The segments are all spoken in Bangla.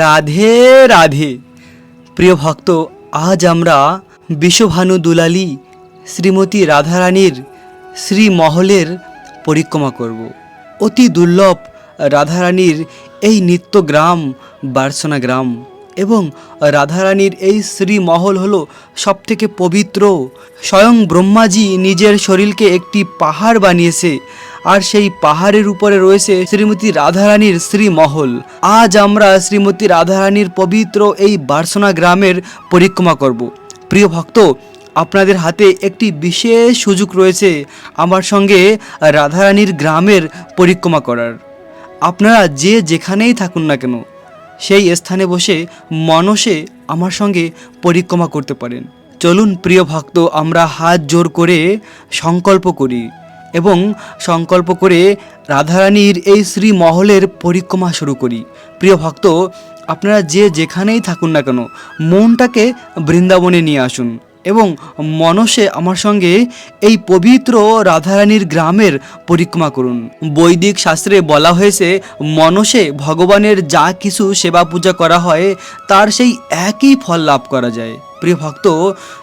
রাধে রাধে। প্রিয় ভক্ত, আজ আমরা বিশ্বভানু দুলালী শ্রীমতী রাধারানীর শ্রীমহলের পরিক্রমা করব। অতি দুর্লভ রাধারানীর এই নিত্য গ্রাম, বার্সনা গ্রাম এবং রাধারানীর এই শ্রীমহল হলো সবথেকে পবিত্র। স্বয়ং ব্রহ্মাজি নিজের শরীরকে একটি পাহাড় বানিয়েছে। আর সেই পাহাড়ের উপরে রয়েছে শ্রীমতী রাধারানীর শ্রীমহল। আজ আমরা শ্রীমতী রাধারানীর পবিত্র এই বার্সনা গ্রামের পরিক্রমা করব। প্রিয় ভক্ত, আপনাদের হাতে একটি বিশেষ সুযোগ রয়েছে আমার সঙ্গে রাধারানীর গ্রামের পরিক্রমা করার। আপনারা যে যেখানেই থাকুন না কেন, সেই স্থানে বসে মনসে আমার সঙ্গে পরিক্রমা করতে পারেন। চলুন প্রিয় ভক্ত, আমরা হাত জোর করে সংকল্প করি। এবং সংকল্প করে রাধারানীর এই শ্রীমহলের পরিক্রমা শুরু করি। প্রিয় ভক্ত, আপনারা যে যেখানেই থাকুন না কেন, মনটাকে বৃন্দাবনে নিয়ে আসুন এবং মনসে আমার সঙ্গে এই পবিত্র রাধারানীর গ্রামের পরিক্রমা করুন। বৈদিক শাস্ত্রে বলা হয়েছে, মনসে ভগবানের যা কিছু সেবা পূজা করা হয়, তার সেই একই ফল লাভ করা যায়। প্রিয় ভক্ত,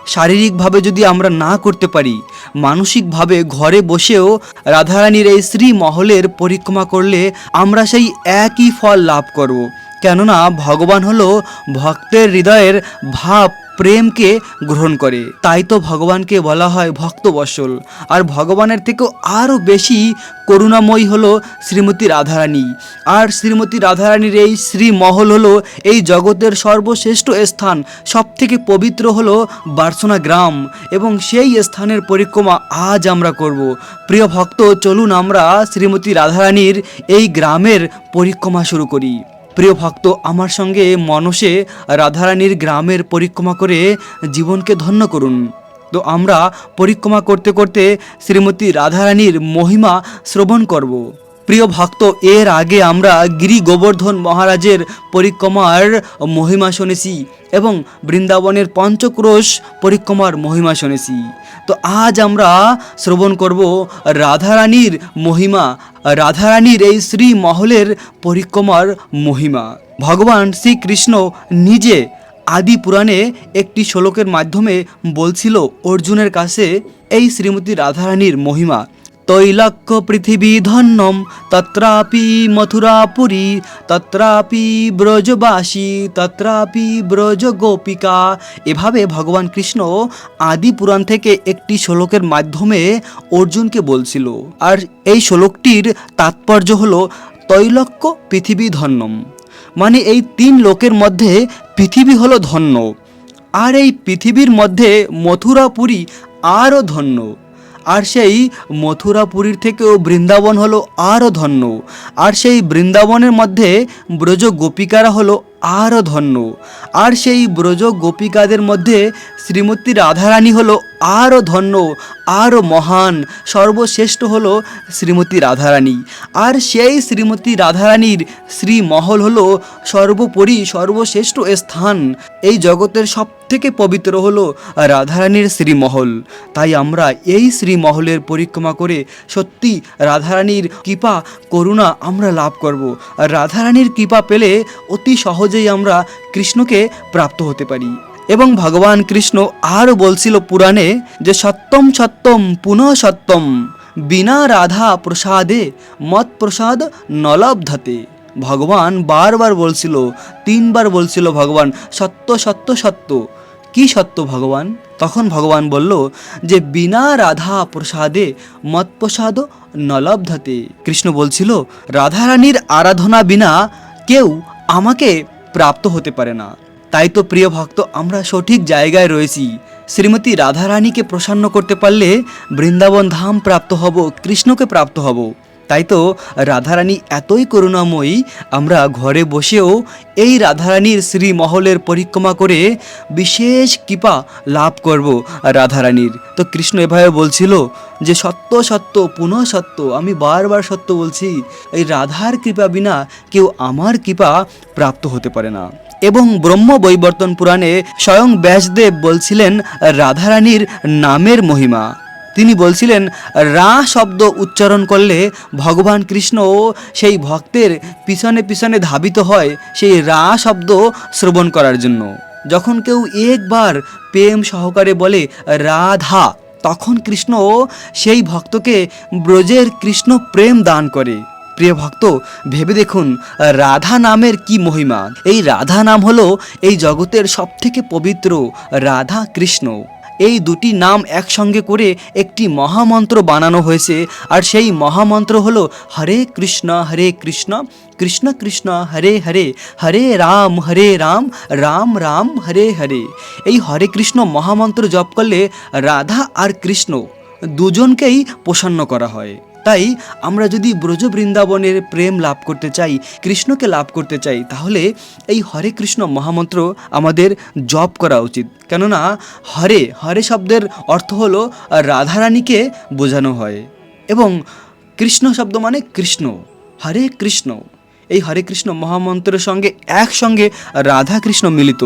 শারীরিকভাবে যদি আমরা না করতে পারি, মানসিকভাবে ঘরে বসেও রাধারানীর এই শ্রী মহলের পরিক্রমা করলে আমরা সেই একই ফল লাভ করব। কেননা ভগবান হলো ভক্তের হৃদয়ের ভাব প্রেমকে গ্রহণ করে। তাই তো ভগবানকে বলা হয় ভক্তবৎসল আর ভগবানের থেকেও আরও বেশি করুণাময়ী হলো শ্রীমতী রাধারানী। আর শ্রীমতী রাধারানীর এই শ্রীমহল হলো এই জগতের সর্বশ্রেষ্ঠ স্থান। সবথেকে পবিত্র হলো বার্সনা গ্রাম। এবং সেই স্থানের পরিক্রমা আজ আমরা করব। প্রিয় ভক্ত, চলুন আমরা শ্রীমতী রাধারানীর এই গ্রামের পরিক্রমা শুরু করি। প্রিয় ভক্ত, আমার সঙ্গে মনসে রাধারানীর গ্রামের পরিক্রমা করে জীবনকে ধন্য করুন। তো আমরা পরিক্রমা করতে করতে শ্রীমতী রাধারানীর মহিমা শ্রবণ করব। প্রিয় ভক্ত, এর আগে আমরা গিরি গোবর্ধন মহারাজের পরিক্রমার মহিমা শুনেছি এবং বৃন্দাবনের পঞ্চক্রোশ পরিক্রমার মহিমা শুনেছি। তো আজ আমরা শ্রবণ করব রাধারানীর মহিমা, রাধারানীর এই শ্রী মহলের পরিক্রমার মহিমা। ভগবান শ্রীকৃষ্ণ নিজে আদি পুরাণে একটি শ্লোকের মাধ্যমে বলছিল, অর্জুনের কাছে এই শ্রীমতী রাধারানীর মহিমা। তৈলাক্য পৃথিবী ধন্যম, তত্রাপি মথুরাপুরী, তত্রাপি ব্রজবাসী, তত্রাপি ব্রজ গোপিকা এভাবে ভগবান কৃষ্ণ আদি পুরাণ থেকে একটি শ্লোকের মাধ্যমে অর্জুনকে বলছিল। আর এই শ্লোকটির তাৎপর্য হলো তৈলক্য পৃথিবী ধন্যম। মানে এই তিন লোকের মধ্যে পৃথিবী হলো ধন্য। আর এই পৃথিবীর মধ্যে মথুরাপুরী আরও ধন্য। আর সেই মথুরাপুরীর থেকেও বৃন্দাবন হলো আরও ধন্য। আর সেই বৃন্দাবনের মধ্যে ব্রজ গোপিকারা হলো আরও ধন্য আর সেই ব্রজ গোপিকাদের মধ্যে শ্রীমতী রাধারানী হলো আরও ধন্য আরও মহান, সর্বশ্রেষ্ঠ হলো শ্রীমতী রাধারানী। আর সেই শ্রীমতী রাধারানীর শ্রীমহল হলো সর্বোপরি সর্বশ্রেষ্ঠ স্থান। এই জগতের সব থেকে পবিত্র হলো রাধারানীর শ্রীমহল। তাই আমরা এই শ্রীমহলের পরিক্রমা করে সত্যি রাধারানীর কৃপা, করুণা আমরা লাভ করব। রাধারানীর কৃপা পেলে অতি সহজেই আমরা কৃষ্ণকে প্রাপ্ত হতে পারি। এবং ভগবান কৃষ্ণ আরও বলছিল পুরাণে যে, সত্যম সত্যম পুনঃ সত্যম, বিনা রাধা প্রসাদে মত প্রসাদ নলব্ধতে। ভগবান বারবার বলছিল, তিনবার বলছিল ভগবান, সত্য সত্য সত্য। কি সত্য ভগবান? তখন ভগবান বলল, যে, বিনা রাধা প্রসাদে মৎপ্রসাদ নলব্ধতে। কৃষ্ণ বলছিল, রাধারানীর আরাধনা বিনা কেউ আমাকে প্রাপ্ত হতে পারে না। তাই তো প্রিয় ভক্ত, আমরা সঠিক জায়গায় রয়েছি। শ্রীমতী রাধারানীকে প্রসন্ন করতে পারলে বৃন্দাবন ধাম প্রাপ্ত হব, কৃষ্ণকে প্রাপ্ত হব। তাই তো রাধারানী এতই করুণাময়ী, আমরা ঘরে বসেও এই রাধারানীর শ্রীমহলের পরিক্রমা করে বিশেষ কৃপা লাভ করব রাধারানীর। তো কৃষ্ণ এভাবে বলছিল যে, সত্য সত্য, পুনঃ সত্য, আমি বারবার সত্য বলছি, এই রাধার কৃপা বিনা কেউ আমার কৃপা প্রাপ্ত হতে পারে না। এবং ব্রহ্ম বৈবর্তন পুরাণে স্বয়ং ব্যাসদেব বলছিলেন, রাধারানীর নামের মহিমা। তিনি বলছিলেন, রা শব্দ উচ্চারণ করলে ভগবান কৃষ্ণ সেই ভক্তের পিছনে পিছনে ধাবিত হয় সেই রা শব্দ শ্রবণ করার জন্য। যখন কেউ একবার প্রেম সহকারে বলে, রাধা তখন কৃষ্ণ সেই ভক্তকে ব্রজের কৃষ্ণ প্রেম দান করে। প্রিয় ভক্ত, ভেবে দেখুন, রাধা নামের কি মহিমা? এই রাধা নাম হলো এই জগতের সবথেকে পবিত্র রাধা কৃষ্ণ। এই দুটি নাম একসঙ্গে করে একটি মহামন্ত্র বানানো হয়েছে। আর সেই মহামন্ত্র হল হরে কৃষ্ণ হরে কৃষ্ণ কৃষ্ণ কৃষ্ণ, হরে হরে হরে রাম হরে রাম রাম রাম, হরে হরে। এই হরে কৃষ্ণ মহামন্ত্র জপ করলে রাধা আর কৃষ্ণ দুজনকেই প্রসন্ন করা হয়। তাই আমরা যদি ব্রজবৃন্দাবনের প্রেম লাভ করতে চাই, কৃষ্ণকে লাভ করতে চাই, তাহলে এই হরে কৃষ্ণ মহামন্ত্র আমাদের জপ করা উচিত। কেননা হরে হরে শব্দের অর্থ হলো রাধারানীকে বোঝানো হয়। এবং কৃষ্ণ শব্দ মানে কৃষ্ণ। হরে কৃষ্ণ। এই হরে কৃষ্ণ মহামন্ত্রের সঙ্গে একসঙ্গে রাধা কৃষ্ণ মিলিত।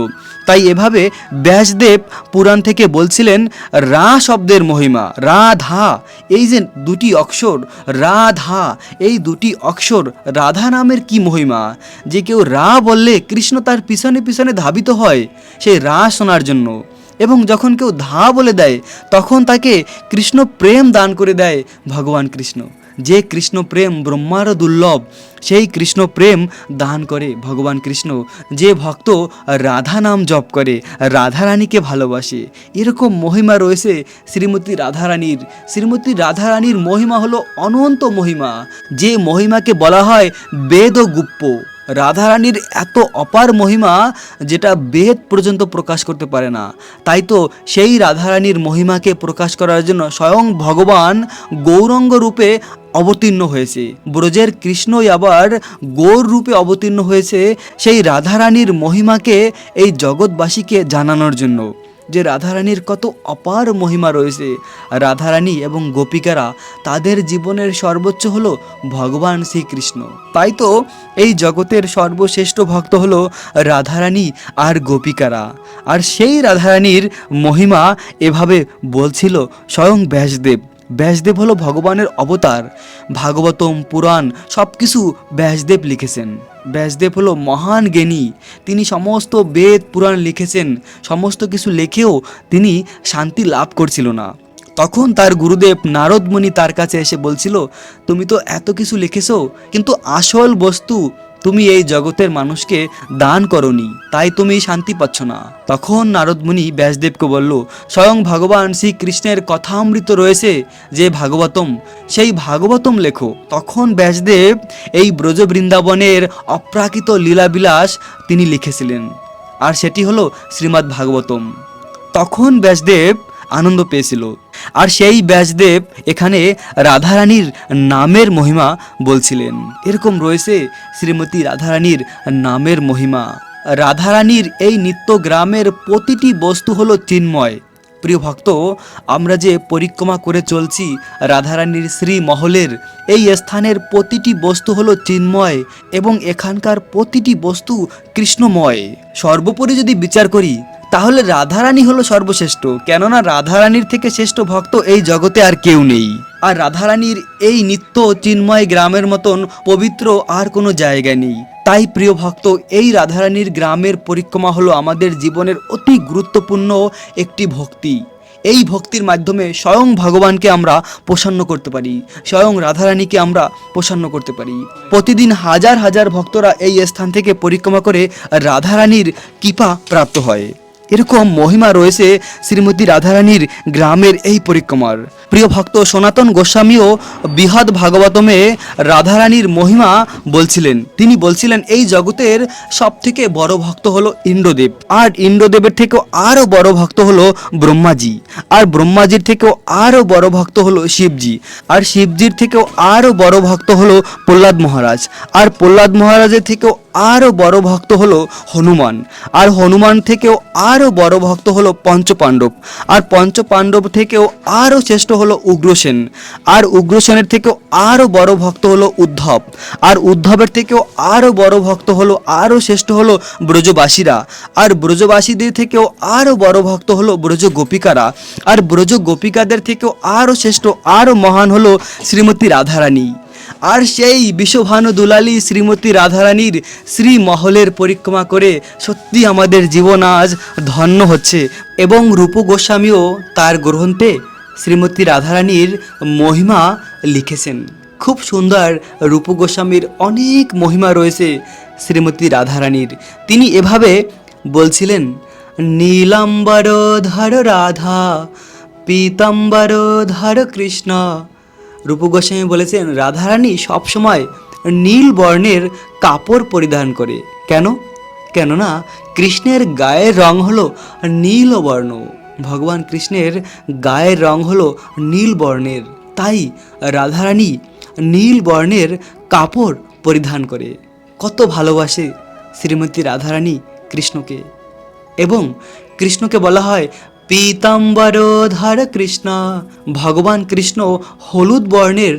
তাই এভাবে ব্যাসদেব পুরাণ থেকে বলছিলেন, রা শব্দের মহিমা, রাধা এই যে দুটি অক্ষর, রাধা এই দুটি অক্ষর রাধা নামের কি মহিমা? যে কেউ রা বললে কৃষ্ণ তার পিছনে পিছনে ধাবিত হয় সেই রা শোনার জন্য। এবং যখন কেউ ধা বলে দেয়, তখন তাকে কৃষ্ণ প্রেম দান করে দেয় ভগবান কৃষ্ণ। যে কৃষ্ণ প্রেম ব্রহ্মার দুর্লভ, সেই কৃষ্ণ প্রেম দান করে ভগবান কৃষ্ণ। যে ভক্ত রাধা নাম জপ করে, রাধারানীকে ভালোবাসে। এরকম মহিমা রয়েছে শ্রীমতী রাধারানীর। শ্রীমতী রাধারানীর মহিমা হলো অনন্ত মহিমা। যে মহিমাকে বলা হয় বেদ ও গুপ্প রাধারানীর এত অপার মহিমা যেটা বেদ পর্যন্ত প্রকাশ করতে পারে না। তাই তো সেই রাধারানীর মহিমাকে প্রকাশ করার জন্য স্বয়ং ভগবান গৌরঙ্গ রূপে অবতীর্ণ হয়েছে। ব্রজের কৃষ্ণই আবার গৌর রূপে অবতীর্ণ হয়েছে সেই রাধারানীর মহিমাকে এই জগৎবাসীকে জানানোর জন্য। যে রাধারানীর কত অপার মহিমা রয়েছে। রাধারানী এবং গোপিকারা তাদের জীবনের সর্বোচ্চ হলো ভগবান শ্রীকৃষ্ণ। তাই তো এই জগতের সর্বশ্রেষ্ঠ ভক্ত হলো রাধারানী আর গোপিকারা। আর সেই রাধারানীর মহিমা এভাবে বলছিল স্বয়ং ব্যাসদেব। ব্যাসদেব হলো ভগবানের অবতার। ভাগবতম, পুরাণ সব কিছু ব্যাসদেব লিখেছেন। ব্যাসদেব হলো মহান জ্ঞানী। তিনি সমস্ত বেদ, পুরাণ লিখেছেন। সমস্ত কিছু লিখেও তিনি শান্তি লাভ করছিল না। তখন তার গুরুদেব নারদমণি তার কাছে এসে বলছিল, তুমি তো এত কিছু লিখেছো, কিন্তু আসল বস্তু তুমি এই জগতের মানুষকে দান করনি, তাই তুমি শান্তি পাচ্ছ না। তখন নারদমুনি ব্যাসদেবকে বলল, স্বয়ং ভগবান শ্রীকৃষ্ণের কথামৃত রয়েছে যে ভাগবতম, সেই ভাগবতম লেখো। তখন ব্যাসদেব এই ব্রজ বৃন্দাবনের অপ্রাকৃত লীলাবিলাস তিনি লিখেছিলেন। আর সেটি হলো শ্রীমদ্ ভাগবতম। তখন ব্যাসদেব আনন্দ পেয়েছিল। আর সেই ব্যাসদেব এখানে রাধারানীর নামের মহিমা বলছিলেন। এরকম রয়েছে শ্রীমতী রাধারানীর নামের মহিমা। রাধারানীর এই নিত্য গ্রামের প্রতিটি বস্তু হলো চিন্ময়। প্রিয় ভক্ত, আমরা যে পরিক্রমা করে চলছি রাধারানীর শ্রী মহলের এই স্থানের প্রতিটি বস্তু হলো চিন্ময় এবং এখানকার প্রতিটি বস্তু কৃষ্ণময়। সর্বোপরি যদি বিচার করি তাহলে রাধারানী হলো সর্বশ্রেষ্ঠ। কেননা রাধারানীর থেকে শ্রেষ্ঠ ভক্ত এই জগতে আর কেউ নেই। আর রাধারানীর এই নিত্য চিন্ময় গ্রামের মতন পবিত্র আর কোনো জায়গা নেই। তাই প্রিয় ভক্ত, এই রাধারানীর গ্রামের পরিক্রমা হলো আমাদের জীবনের অতি গুরুত্বপূর্ণ একটি ভক্তি। এই ভক্তির মাধ্যমে স্বয়ং ভগবানকে আমরা প্রসন্ন করতে পারি। স্বয়ং রাধারানীকে আমরা প্রসন্ন করতে পারি। প্রতিদিন হাজার হাজার ভক্তরা এই স্থান থেকে পরিক্রমা করে রাধারানীর কৃপা প্রাপ্ত হয়। এরকম মহিমা রয়েছে শ্রীমতী রাধারানীর গ্রামের এই পরিক্রমার। প্রিয় ভক্ত সনাতন গোস্বামীও বৃহৎ ভাগবতমে রাধারানীর মহিমা বলছিলেন। তিনি বলছিলেন, এই জগতের সব থেকে বড় ভক্ত হলো ইন্দ্রদেব। আর ইন্দ্রদেবের থেকেও আরও বড় ভক্ত হলো ব্রহ্মাজি। আর ব্রহ্মাজির থেকেও আরও বড় ভক্ত হলো শিবজি। আর শিবজির থেকেও আরও বড় ভক্ত হলো প্রহ্লাদ মহারাজ। আর প্রহ্লাদ মহারাজের থেকেও আরও বড় ভক্ত হলো হনুমান। আর হনুমান থেকেও আরও বড় ভক্ত হলো পঞ্চপাণ্ডব, আর পঞ্চপাণ্ডব থেকেও আরও শ্রেষ্ঠ হলো উগ্রসেন, আর উগ্রসেনের থেকেও আরও বড় ভক্ত হলো উদ্ধব, আর উদ্ধবের থেকেও আরও বড় ভক্ত হলো, আরও শ্রেষ্ঠ হলো ব্রজবাসীরা, আর ব্রজবাসীদের থেকেও আরও বড় ভক্ত হলো ব্রজ গোপিকারা আর ব্রজ গোপিকাদের থেকেও আরও শ্রেষ্ঠ, আরও মহান হলো শ্রীমতী রাধারানী। আর সেই বিশ্বভানু দুলালী শ্রীমতী রাধারানীর শ্রীমহলের পরিক্রমা করে সত্যি আমাদের জীবন আজ ধন্য হচ্ছে এবং রূপ গোস্বামীও তার গ্রন্থে শ্রীমতী রাধারানীর মহিমা লিখেছেন। খুব সুন্দর রূপ গোস্বামীর অনেক মহিমা রয়েছে শ্রীমতী রাধারানীর। তিনি এভাবে বলছিলেন নীলাম্বর ধর রাধা পীতাম্বর ধর কৃষ্ণ রূপ গোস্বামী বলেছেন, রাধারানী সবসময় নীল বর্ণের কাপড় পরিধান করে। কেন? কেননা কৃষ্ণের গায়ের রং হলো নীল বর্ণ। ভগবান কৃষ্ণের গায়ের রং হলো নীল বর্ণের। তাই রাধারানী নীল বর্ণের কাপড় পরিধান করে। কত ভালোবাসে শ্রীমতী রাধারানী কৃষ্ণকে। এবং কৃষ্ণকে বলা হয় পীতাম্বর ধার কৃষ্ণ, ভগবান কৃষ্ণ হলুদ বর্ণের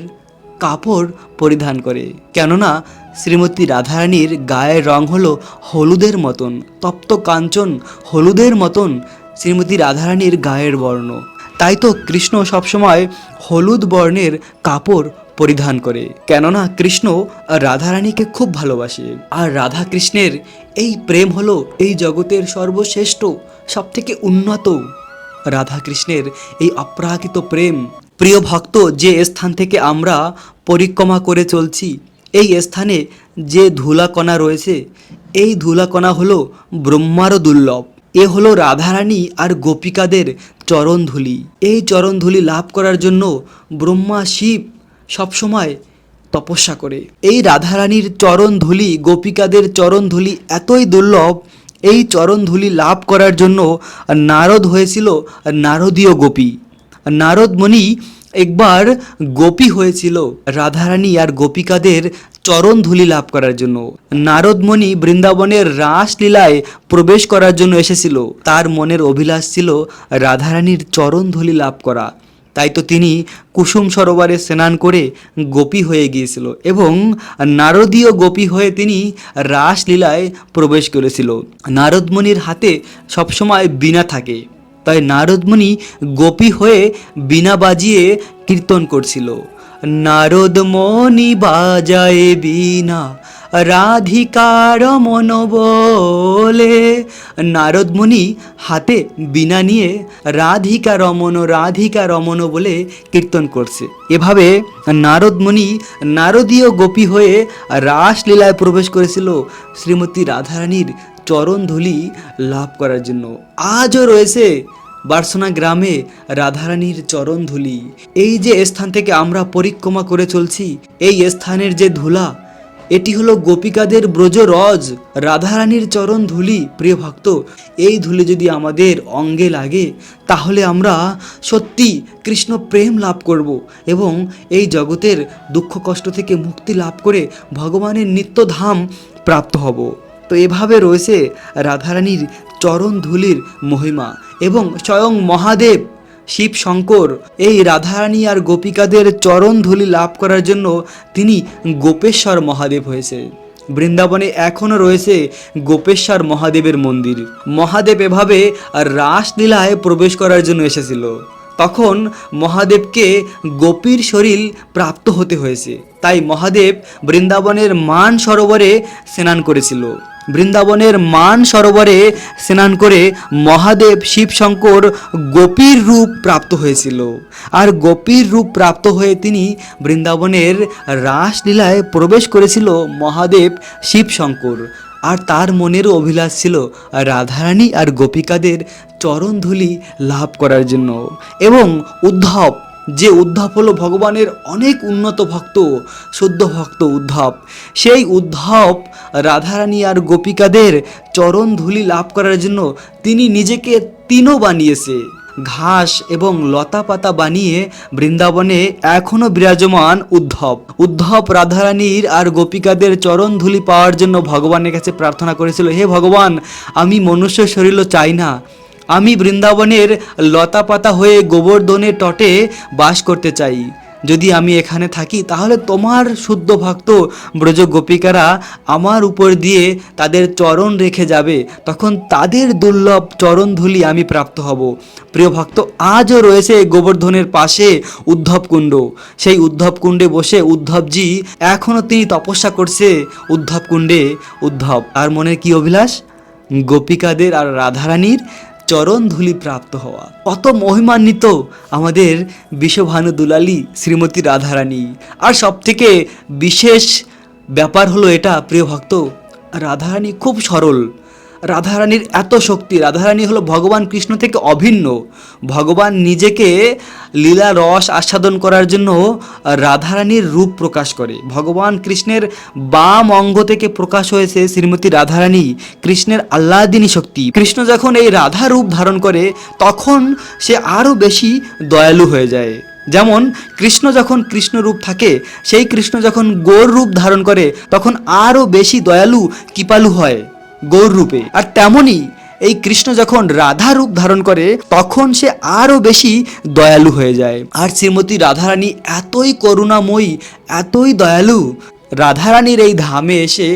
কাপড় পরিধান করে। কেননা শ্রীমতী রাধারানীর গায়ের রং হলো হলুদের মতন, তপ্ত কাঞ্চন হলুদের মতন শ্রীমতী রাধারানীর গায়ের বর্ণ। তাই তো কৃষ্ণ সবসময় হলুদ বর্ণের কাপড় পরিধান করে। কেননা কৃষ্ণ রাধারানীকে খুব ভালোবাসে। আর রাধা কৃষ্ণের এই প্রেম হলো এই জগতের সর্বশ্রেষ্ঠ, সবথেকে উন্নত রাধা কৃষ্ণের এই অপ্রাকৃত প্রেম। প্রিয় ভক্ত, যে স্থান থেকে আমরা পরিক্রমা করে চলছি, এই স্থানে যে ধুলাকণা রয়েছে, এই ধুলাকণা হলো ব্রহ্মারও দুর্লভ। এ হলো রাধারানী আর গোপিকাদের চরণধুলি। এই চরণধুলি লাভ করার জন্য ব্রহ্মা শিব সবসময় তপস্যা করে। এই রাধারানীর চরণধুলি গোপিকাদের চরণধুলি এতই দুর্লভ, এই চরণধুলি লাভ করার জন্য নারদ হয়েছিল নারদীয় গোপী। নারদ মুনি একবার গোপী হয়েছিল রাধারানী আর গোপিকাদের চরণ ধুলি লাভ করার জন্য। নারদমণি বৃন্দাবনের রাসলীলায় প্রবেশ করার জন্য এসেছিল। তার মনের অভিলাষ ছিল রাধারানীর চরণ ধুলি লাভ করা। তাই তো তিনি কুসুম সরোবরে স্নান করে গোপী হয়ে গিয়েছিল এবং নারদীয় গোপী হয়ে তিনি রাসলীলায় প্রবেশ করেছিল। নারদমণির হাতে সবসময় বীণা থাকে। তাই নারদমণি গোপী হয়ে বীণা বাজিয়ে কীর্তন করছিল। নারদমণি বাজায় বীণা রাধিকার বলে নারদমণি হাতে বীণা নিয়ে রাধিকা রমন রাধিকা রমন বলে কীর্তন করছে। এভাবে নারদমণি নারদীয় গোপী হয়ে রাসলীলায় প্রবেশ করেছিল শ্রীমতী রাধারানীর চরণধুলি লাভ করার জন্য। আজও রয়েছে বার্সোনা গ্রামে রাধারানীর চরণ চরণধুলি। এই যে স্থান থেকে আমরা পরিক্রমা করে চলছি, এই স্থানের যে ধুলা এটি হলো গোপিকাদের ব্রজ রজ, রাধারানীর চরণ ধুলি, প্রিয় ভক্ত। এই ধুলি যদি আমাদের অঙ্গে লাগে, তাহলে আমরা সত্যি কৃষ্ণ প্রেম লাভ করব এবং এই জগতের দুঃখ কষ্ট থেকে মুক্তি লাভ করে ভগবানের নিত্যধাম প্রাপ্ত হব। তো এভাবে রয়েছে রাধারানীর চরণ ধুলির মহিমা এবং স্বয়ং মহাদেব শিব শঙ্কর এই রাধারানী আর গোপিকাদের চরণ ধুলি লাভ করার জন্য তিনি গোপেশ্বর মহাদেব হয়েছে। বৃন্দাবনে এখনও রয়েছে গোপেশ্বর মহাদেবের মন্দির। মহাদেব এভাবে রাসলীলায় প্রবেশ করার জন্য এসেছিল। তখন মহাদেবকে গোপীর শরীর প্রাপ্ত হতে হয়েছে। তাই মহাদেব বৃন্দাবনের মান সরোবরে স্নান করেছিল। বৃন্দাবনের মান সরোবরে স্নান করে মহাদেব শিবশঙ্কর গোপীর রূপ প্রাপ্ত হয়েছিল। আর গোপীর রূপ প্রাপ্ত হয়ে তিনি বৃন্দাবনের রাসলীলায় প্রবেশ করেছিল মহাদেব শিবশঙ্কর। আর তার মনেরও অভিলাষ ছিল রাধারানী আর গোপিকাদের চরণধুলি লাভ করার জন্য এবং উদ্ধব যে উদ্ধব হলো ভগবানের অনেক উন্নত ভক্ত শুদ্ধ ভক্ত উদ্ধব সেই উদ্ধব রাধারানী আর গোপিকাদের চরণ ধুলি লাভ করার জন্য তিনি নিজেকে তিনও বানিয়েছে। ঘাস এবং লতা পাতা বানিয়ে বৃন্দাবনে এখনও বিরাজমান উদ্ধব উদ্ধব রাধারানীর আর গোপিকাদের চরণ ধুলি পাওয়ার জন্য ভগবানের কাছে প্রার্থনা করেছিল, হে ভগবান, আমি মনুষ্য শরীরও চাই না। আমি বৃন্দাবনের লতা পাতা হয়ে গোবর্ধনের তটে বাস করতে চাই। যদি আমি এখানে থাকি, তাহলে তোমার শুদ্ধ ভক্ত ব্রজ গোপিকারা আমার উপর দিয়ে তাদের চরণ রেখে যাবে। তখন তাদের দুর্লভ চরণ ধুলি আমি প্রাপ্ত হব। প্রিয় ভক্ত, আজও রয়েছে গোবর্ধনের পাশে উদ্ধব কুণ্ড সেই উদ্ধব কুণ্ডে বসে উদ্ধবজি এখনও তিনি তপস্যা করছে উদ্ধব কুণ্ডে উদ্ধব। আর মনের কি অভিলাষ? গোপিকাদের আর রাধারানীর চরণ ধুলি প্রাপ্ত হওয়া। কত মহিমান্বিত আমাদের বিশ্বভানু দুলালী শ্রীমতী রাধারানী। আর সবথেকে বিশেষ ব্যাপার হলো এটা, প্রিয় ভক্ত, রাধারানী খুব সরল। রাধারানীর এত শক্তি। রাধারানী হলো ভগবান কৃষ্ণ থেকে অভিন্ন। ভগবান নিজেকে লীলা, রস আস্বাদন করার জন্য রাধারানীর রূপ প্রকাশ করে। ভগবান কৃষ্ণের বাম অঙ্গ থেকে প্রকাশ হয়েছে শ্রীমতী রাধারানী, কৃষ্ণের আল্লাদিনী শক্তি। কৃষ্ণ যখন এই রাধা রূপ ধারণ করে, তখন সে আরও বেশি দয়ালু হয়ে যায়। যেমন কৃষ্ণ যখন কৃষ্ণ রূপ থাকে, সেই কৃষ্ণ যখন গৌর রূপ ধারণ করে, তখন আরও বেশি দয়ালু, কৃপালু হয়। গৌর রূপে। আর তেমনই এই কৃষ্ণ যখন রাধা রূপ ধারণ করে, তখন সে আরও বেশি দয়ালু হয়ে যায়। আর শ্রীমতী রাধারানী এতই করুণাময়ী, এতই দয়ালু, রাধারানীর এই ধামে এসে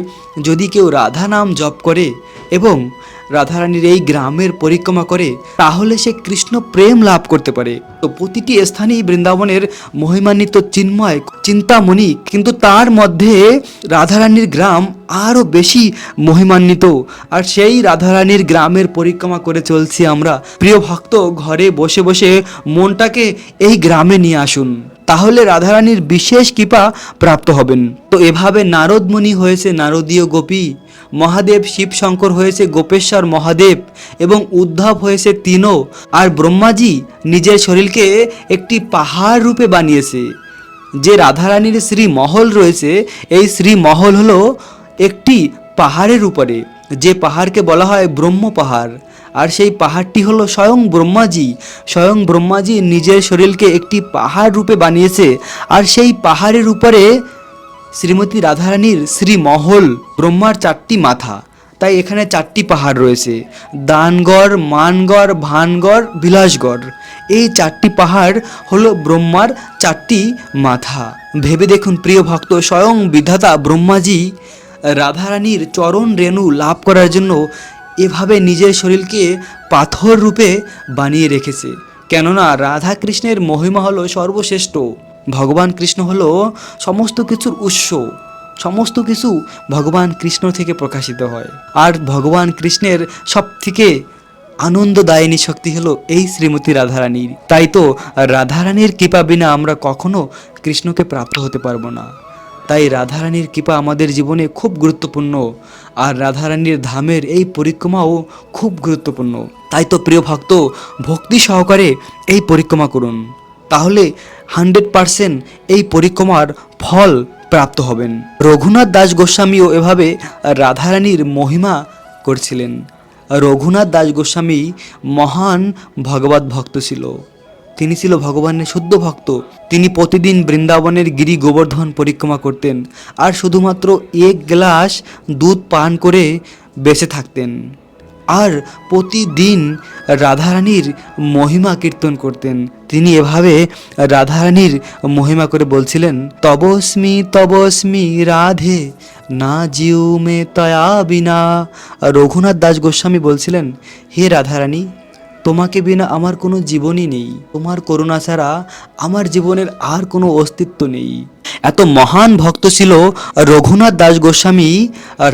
যদি কেউ রাধা নাম জপ করে এবং রাধারানীর এই গ্রামের পরিক্রমা করে, তাহলে সে কৃষ্ণ প্রেম লাভ করতে পারে। তো প্রতিটি স্থানেই বৃন্দাবনের মহিমান্বিত চিন্ময় চিন্তামণি, কিন্তু তার মধ্যে রাধারানীর গ্রাম আরও বেশি মহিমান্বিত। আর সেই রাধারানীর গ্রামের পরিক্রমা করে চলছি আমরা। প্রিয় ভক্ত, ঘরে বসে বসে মনটাকে এই গ্রামে নিয়ে আসুন। তাহলে রাধারানীর বিশেষ কৃপা প্রাপ্ত হবেন। তো এভাবে নারদমণি হয়েছে নারদীয় গোপী। মহাদেব শিব শঙ্কর হয়েছে গোপেশ্বর মহাদেব এবং উদ্ধব হয়েছে তিনো আর ব্রহ্মাজি নিজের শরীরকে একটি পাহাড় রূপে বানিয়েছে। যে রাধারানীর শ্রী মহল রয়েছে, এই শ্রী মহল হলো একটি পাহাড়ের উপরে। যে পাহাড়কে বলা হয় ব্রহ্ম পাহাড়। আর সেই পাহাড়টি হলো স্বয়ং ব্রহ্মাজি। স্বয়ং ব্রহ্মাজি নিজের শরীরকে একটি পাহাড় রূপে বানিয়েছে। আর সেই পাহাড়ের উপরে শ্রীমতী রাধারানীর শ্রীমহল ব্রহ্মার চারটি মাথা। তাই এখানে চারটি পাহাড় রয়েছে। দানগড়, মানগড়, ভানগড়, বিলাসগড়। এই চারটি পাহাড় হলো ব্রহ্মার চারটি মাথা। ভেবে দেখুন প্রিয় ভক্ত, স্বয়ং বিধাতা ব্রহ্মাজি রাধারানীর চরণ রেণু লাভ করার জন্য এভাবে নিজের শরীরকে পাথর রূপে বানিয়ে রেখেছে। কেননা রাধা কৃষ্ণের মহিমা হলো সর্বশ্রেষ্ঠ। ভগবান কৃষ্ণ হল সমস্ত কিছুর উৎস। সমস্ত কিছু ভগবান কৃষ্ণ থেকে প্রকাশিত হয়। আর ভগবান কৃষ্ণের সব থেকে আনন্দদায়িনী শক্তি হলো এই শ্রীমতী রাধারানীর তাই তো রাধারানীর কৃপা বিনা আমরা কখনো কৃষ্ণকে প্রাপ্ত হতে পারব না। তাই রাধারানীর কৃপা আমাদের জীবনে খুব গুরুত্বপূর্ণ। আর রাধারানীর ধামের এই পরিক্রমাও খুব গুরুত্বপূর্ণ। তাই তো প্রিয় ভক্ত, ভক্তি সহকারে এই পরিক্রমা করুন। তাহলে হান্ড্রেড পারসেন্ট এই পরিক্রমার ফল প্রাপ্ত হবেন। রঘুনাথ দাস গোস্বামীও এভাবে রাধারানীর মহিমা করছিলেন। রঘুনাথ দাস গোস্বামী মহান ভগবত ভক্ত ছিল। তিনি ছিল ভগবানের শুদ্ধ ভক্ত। তিনি প্রতিদিন বৃন্দাবনের গিরি গোবর্ধন পরিক্রমা করতেন আর শুধুমাত্র এক গ্লাস দুধ পান করে বেঁচে থাকতেন। আর প্রতিদিন রাধারানীর মহিমা কীর্তন করতেন। তিনি এভাবে রাধারানীর মহিমা করে বলছিলেন, তবস্মি তবস্মি, রাধে, না জিউ মে তয়া বিনা। রঘুনাথ দাস গোস্বামী বলছিলেন, হে রাধারানী তোমাকে বিনা আমার কোনো জীবনই নেই। তোমার করুণা ছাড়া আমার জীবনের আর কোনো অস্তিত্ব নেই। এত মহান ভক্ত ছিল রঘুনাথ দাস গোস্বামী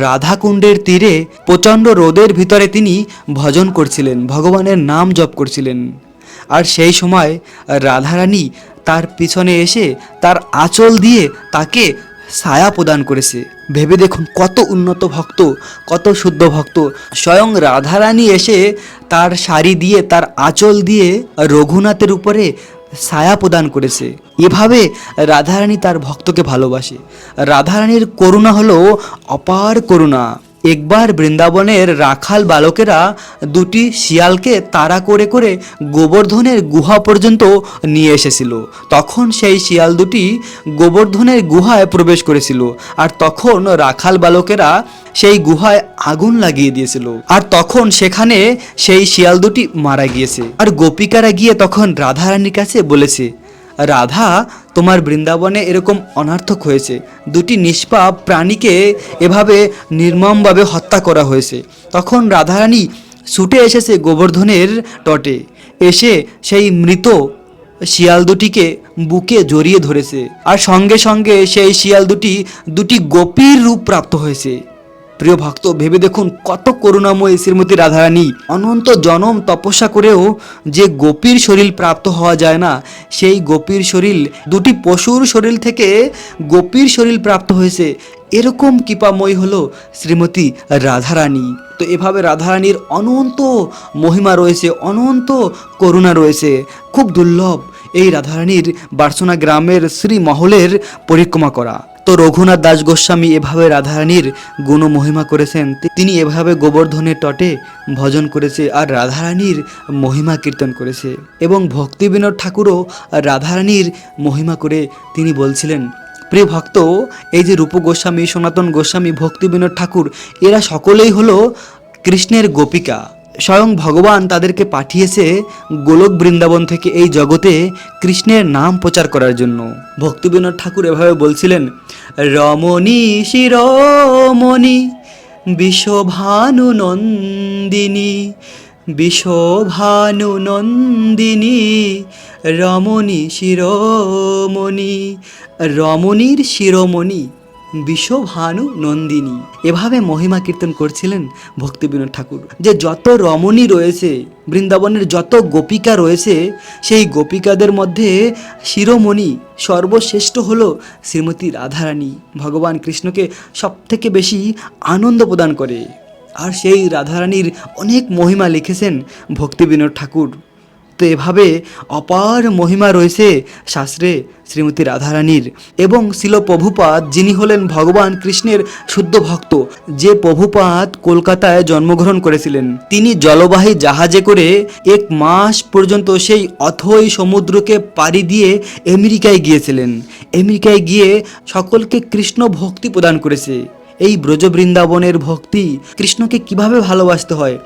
রাধাকুণ্ডের তীরে প্রচণ্ড রোদের ভিতরে তিনি ভজন করছিলেন, ভগবানের নাম জপ করছিলেন। আর সেই সময় রাধারানী তার পিছনে এসে তার আঁচল দিয়ে তাকে ছায়া প্রদান করেছে। ভেবে দেখুন কত উন্নত ভক্ত, কত শুদ্ধ ভক্ত। স্বয়ং রাধারানী এসে তার শাড়ি দিয়ে, তার আঁচল দিয়ে রঘুনাথের উপরে ছায়া প্রদান করেছে। এভাবে রাধারানী তার ভক্তকে ভালোবাসে। রাধারানীর করুণা হলো অপার করুণা। একবার বৃন্দাবনের রাখাল বালকেরা দুটি শিয়ালকে তাড়া করে করে গোবর্ধনের গুহা পর্যন্ত নিয়ে এসেছিল। তখন সেই শিয়াল দুটি গোবর্ধনের গুহায় প্রবেশ করেছিল আর তখন রাখাল বালকেরা সেই গুহায় আগুন লাগিয়ে দিয়েছিল। আর তখন সেখানে সেই শিয়াল দুটি মারা গিয়েছে। আর গোপিকারা গিয়ে তখন রাধারানীর কাছে বলেছে রাধা, তোমার বৃন্দাবনে এরকম অনার্থক হয়েছে। দুটি নিষ্পাপ প্রাণীকে এভাবে নির্মমভাবে হত্যা করা হয়েছে। তখন রাধারানী ছুটে এসেছে গোবর্ধনের তটে। এসে সেই মৃত শিয়াল দুটিকে বুকে জড়িয়ে ধরেছে। আর সঙ্গে সঙ্গে সেই শিয়াল দুটি দুটি গোপীর রূপ প্রাপ্ত হয়েছে। প্রিয় ভক্ত, ভেবে দেখুন কত করুণাময়ী শ্রীমতী রাধারানী। অনন্ত জনম তপস্যা করেও যে গোপীর শরীর প্রাপ্ত হওয়া যায় না, সেই গোপীর শরীর, দুটি পশুর শরীর থেকে গোপীর শরীর প্রাপ্ত হয়েছে। এরকম কৃপাময়ী হলো শ্রীমতী রাধারানী। তো এভাবে রাধারানীর অনন্ত মহিমা রয়েছে, অনন্ত করুণা রয়েছে। খুব দুর্লভ এই রাধারানীর বার্সনা গ্রামের শ্রী মহলের পরিক্রমা করা। তো রঘুনাথ দাস গোস্বামী এভাবে রাধারানীর গুণ মহিমা করেছেন, তিনি এভাবে গোবর্ধনের তটে ভজন করেছে আর রাধারানীর মহিমা কীর্তন করেছে। এবং ভক্তি বিনোদ ঠাকুরও রাধারানীর মহিমা করে তিনি বলছিলেন, প্রিয় ভক্ত, এই যে রূপ গোস্বামী, সনাতন গোস্বামী ভক্তি বিনোদ ঠাকুর, এরা সকলেই হলো কৃষ্ণের গোপিকা। স্বয়ং ভগবান তাদেরকে পাঠিয়েছে গোলক বৃন্দাবন থেকে এই জগতে কৃষ্ণের নাম প্রচার করার জন্য। ভক্তিবিনোদ ঠাকুর এভাবে বলছিলেন, রমণী শিরমণি বিশ্বভানু নন্দিনী বিশ্বভানু নন্দিনী রমণী শিরোমণি, রমণীর শিরোমণি। বিশ্বভানু নন্দিনী। এভাবে মহিমা কীর্তন করছিলেন ভক্তিবিনোদ ঠাকুর। যে যত রমণী রয়েছে, বৃন্দাবনের যত গোপিকা রয়েছে, সেই গোপিকাদের মধ্যে শিরোমণি সর্বশ্রেষ্ঠ হল শ্রীমতী রাধারানী। ভগবান কৃষ্ণকে সবথেকে বেশি আনন্দ প্রদান করে। আর সেই রাধারানীর অনেক মহিমা লিখেছেন ভক্তিবিনোদ ঠাকুর। তো এভাবে অপার মহিমা রয়েছে শাস্ত্রে শ্রীমতী রাধারানীর। এবং শিল প্রভুপাত যিনি হলেন ভগবান কৃষ্ণের শুদ্ধ ভক্ত, যে প্রভুপাত কলকাতায় জন্মগ্রহণ করেছিলেন, তিনি জলবাহী জাহাজে করে এক মাস পর্যন্ত সেই অথই সমুদ্রকে পাড়ি দিয়ে আমেরিকায় গিয়েছিলেন। আমেরিকায় গিয়ে সকলকে কৃষ্ণ ভক্তি প্রদান করেছে। এই ব্রজ বৃন্দাবনের ভক্তি কৃষ্ণকে কীভাবে ভালোবাসতে হয়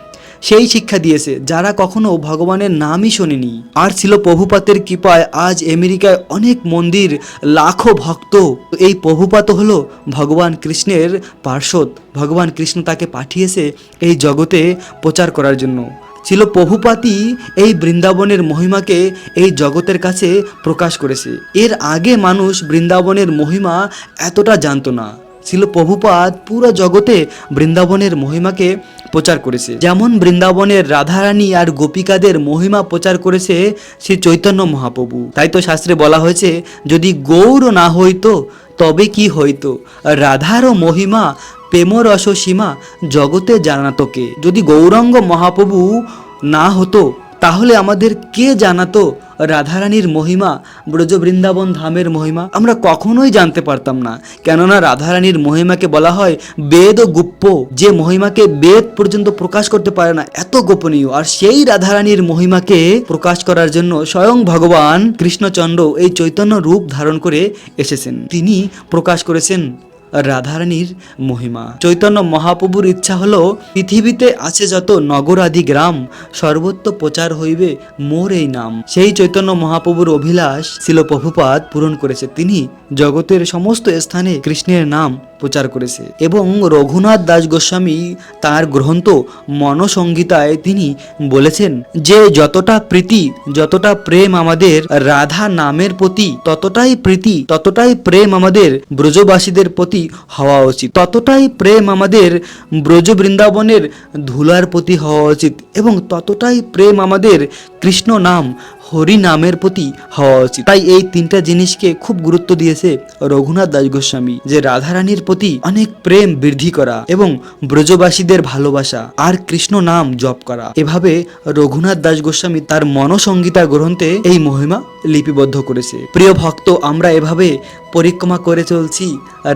সেই শিক্ষা দিয়েছে, যারা কখনো ভগবানের নামই শোনেনি। আর ছিল প্রভুপাতের কৃপায় আজ আমেরিকায় অনেক মন্দির, লাখো ভক্ত। এই প্রভুপাত হলো ভগবান কৃষ্ণের পার্শ্বদ। ভগবান কৃষ্ণ তাকে পাঠিয়েছে এই জগতে প্রচার করার জন্য। ছিল প্রভুপাতি এই বৃন্দাবনের মহিমাকে এই জগতের কাছে প্রকাশ করেছে। এর আগে মানুষ বৃন্দাবনের মহিমা এতটা জানতো না। ছিল প্রভুপাদ পুরো জগতে বৃন্দাবনের মহিমাকে প্রচার করেছে। যেমন বৃন্দাবনের রাধারানী আর গোপিকাদের মহিমা প্রচার করেছে শ্রী চৈতন্য মহাপ্রভু। তাই তো শাস্ত্রে বলা হয়েছে, যদি গৌর না হইতো, তবে কি হইতো? রাধারও মহিমা প্রেম রস সীমা জগতে জানাতোকে যদি গৌরাঙ্গ মহাপ্রভু না হতো তাহলে আমাদের কে জানাতো রাধারানীর মহিমা ব্রজ বৃন্দাবন ধামের মহিমা? আমরা কখনোই জানতে পারতাম না। কেননা রাধারানীর মহিমাকে বলা হয় বেদ ও গুপ্প। যে মহিমাকে বেদ পর্যন্ত প্রকাশ করতে পারে না, এত গোপনীয়। আর সেই রাধারানীর মহিমাকে প্রকাশ করার জন্য স্বয়ং ভগবান কৃষ্ণচন্দ্র এই চৈতন্য রূপ ধারণ করে এসেছেন। তিনি প্রকাশ করেছেন রাধারানীর মহিমা। চৈতন্য মহাপ্রভুর ইচ্ছা হলো, পৃথিবীতে আছে যত নগর আদি গ্রাম, সর্বত্র প্রচার হইবে মোর এই নাম। সেই চৈতন্য মহাপ্রভুর অভিলাষ ছিল প্রভুপাত পূরণ করেছে। তিনি জগতের সমস্ত স্থানে কৃষ্ণের নাম প্রচার করেছে। এবং রঘুনাথ দাস গোস্বামী তার গ্রন্থ মনসংগীতায় তিনি বলেছেন যে, যতটা প্রীতি, যতটা প্রেম আমাদের রাধা নামের প্রতি, ততটাই প্রীতি, ততটাই প্রেম আমাদের ব্রজবাসীদের প্রতি হওয়া উচিত। ততটাই প্রেম আমাদের ব্রজ বৃন্দাবনের ধুলার প্রতি হওয়া উচিত। এবং ততটাই প্রেম আমাদের কৃষ্ণ নাম হরি নামের প্রতি হওয়া উচিত। তাই এই তিনটা জিনিসকে খুব গুরুত্ব দিয়েছে রঘুনাথ দাস গোস্বামী, যে রাধারানীর প্রতি অনেক প্রেম বৃদ্ধি করা এবং ব্রজবাসীদের ভালোবাসা আর কৃষ্ণ নাম জপ করা। এভাবে রঘুনাথ দাস গোস্বামী তার মনসংগীতা গ্রন্থে এই মহিমা লিপিবদ্ধ করেছে। প্রিয় ভক্ত, আমরা এভাবে পরিক্রমা করে চলছি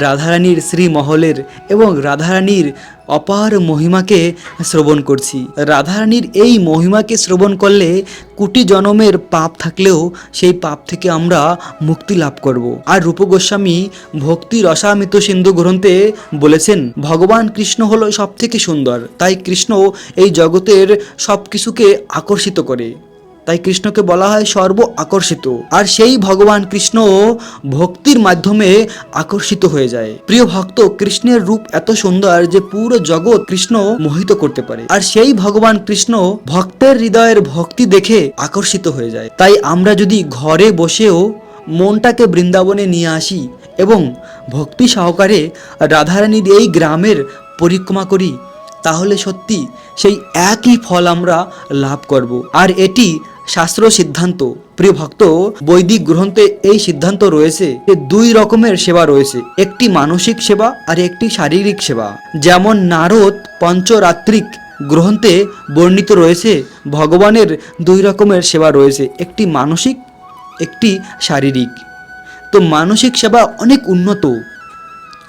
রাধারানীর শ্রীমহলের এবং রাধারানীর অপার মহিমাকে শ্রবণ করছি। রাধারানীর এই মহিমাকে শ্রবণ করলে কোটি জনমের পাপ থাকলেও সেই পাপ থেকে আমরা মুক্তি লাভ করব। আর রূপ গোস্বামী ভক্তি রসামিত সিন্ধু গ্রন্থে বলেছেন, ভগবান কৃষ্ণ হলো সব থেকে সুন্দর। তাই কৃষ্ণ এই জগতের সব কিছুকে আকর্ষিত করে। তাই কৃষ্ণকে বলা হয় সর্ব আকর্ষিত। আর সেই ভগবান কৃষ্ণ ভক্তির মাধ্যমে আকর্ষিত হয়ে যায়। প্রিয় ভক্ত, কৃষ্ণের রূপ এত সুন্দর যে পুরো জগৎ কৃষ্ণ মোহিত করতে পারে। আর সেই ভগবান কৃষ্ণ ভক্তের হৃদয়ের ভক্তি দেখে আকর্ষিত হয়ে যায়। তাই আমরা যদি ঘরে বসেও মনটাকে বৃন্দাবনে নিয়ে আসি এবং ভক্তি সহকারে রাধারানীর এই গ্রামের পরিক্রমা করি, তাহলে সত্যি সেই একই ফল আমরা লাভ করব। আর এটি শাস্ত্র সিদ্ধান্ত। প্রিয় ভক্ত, বৈদিক গ্রন্থে এই সিদ্ধান্ত রয়েছে যে দুই রকমের সেবা রয়েছে, একটি মানসিক সেবা আর একটি শারীরিক সেবা। যেমন নারদ পঞ্চরাত্রিক গ্রন্থে বর্ণিত রয়েছে, ভগবানের দুই রকমের সেবা রয়েছে, একটি মানসিক, একটি শারীরিক। তো মানসিক সেবা অনেক উন্নত।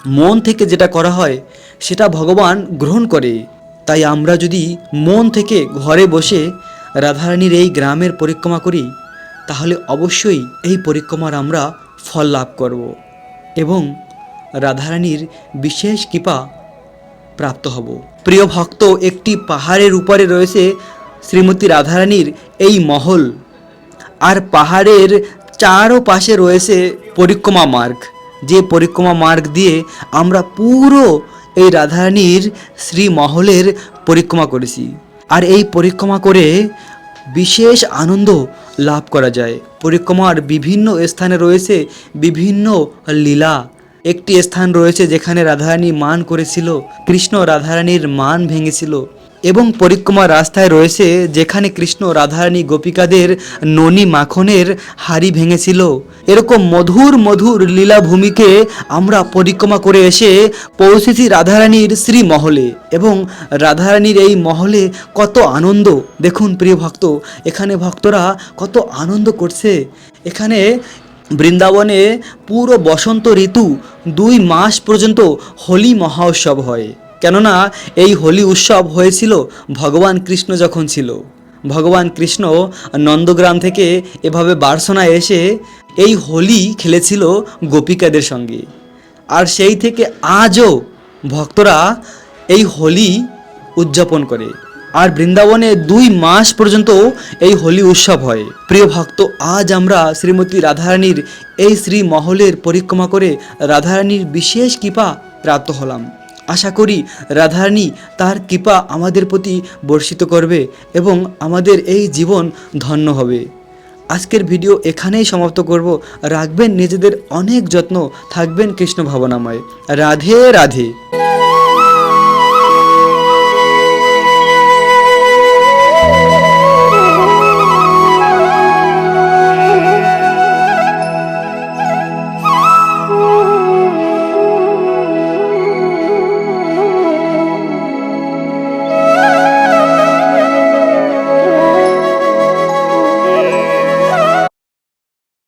মন থেকে যেটা করা হয়, সেটা ভগবান গ্রহণ করে। তাই আমরা যদি মন থেকে ঘরে বসে রাধারানীর এই গ্রামের পরিক্রমা করি, তাহলে অবশ্যই এই পরিক্রমার আমরা ফল লাভ করব এবং রাধারানীর বিশেষ কৃপা প্রাপ্ত হব। প্রিয় ভক্ত, একটি পাহাড়ের উপরে রয়েছে শ্রীমতী রাধারানীর এই মহল। আর পাহাড়ের চারও পাশে রয়েছে পরিক্রমা মার্গ। যে পরিক্রমা মার্গ দিয়ে আমরা পুরো এই রাধারানীর শ্রীমহলের পরিক্রমা করেছি। আর এই পরিক্রমা করে বিশেষ আনন্দ লাভ করা যায়। পরিক্রমার বিভিন্ন স্থানে রয়েছে বিভিন্ন লীলা। একটি স্থান রয়েছে যেখানে রাধারানী মান করেছিল। কৃষ্ণ রাধারানীর মান ভেঙেছিল। এবং পরিক্রমা রাস্তায় রয়েছে যেখানে কৃষ্ণ রাধারানী গোপিকাদের ননি মাখনের হাড়ি ভেঙেছিল। এরকম মধুর মধুর লীলাভূমিকে আমরা পরিক্রমা করে এসে পৌঁছেছি রাধারানীর শ্রী মহলে এবং রাধারানীর এই মহলে কত আনন্দ। দেখুন প্রিয় ভক্ত, এখানে ভক্তরা কত আনন্দ করছে। এখানে বৃন্দাবনে পুরো বসন্ত ঋতু দুই মাস পর্যন্ত হোলি মহোৎসব হয়। কেননা এই হোলি উৎসব হয়েছিল ভগবান কৃষ্ণ যখন ছিল। ভগবান কৃষ্ণ নন্দগ্রাম থেকে এভাবে বার্সনায় এসে এই হোলি খেলেছিল গোপিকাদের সঙ্গে। আর সেই থেকে আজও ভক্তরা এই হোলি উদযাপন করে। আর বৃন্দাবনে দুই মাস পর্যন্ত এই হোলি উৎসব হয়। প্রিয় ভক্ত, আজ আমরা শ্রীমতী রাধারানীর এই শ্রী মহলের পরিক্রমা করে রাধারানীর বিশেষ কৃপা প্রাপ্ত হলাম। আশা করি রাধারানী তার কৃপা আমাদের প্রতি বর্ষিত করবে এবং আমাদের এই জীবন ধন্য হবে। আজকের ভিডিও এখানেই সমাপ্ত করব। রাখবেন নিজেদের অনেক যত্ন। থাকবেন কৃষ্ণ ভাবনাময়। রাধে রাধে।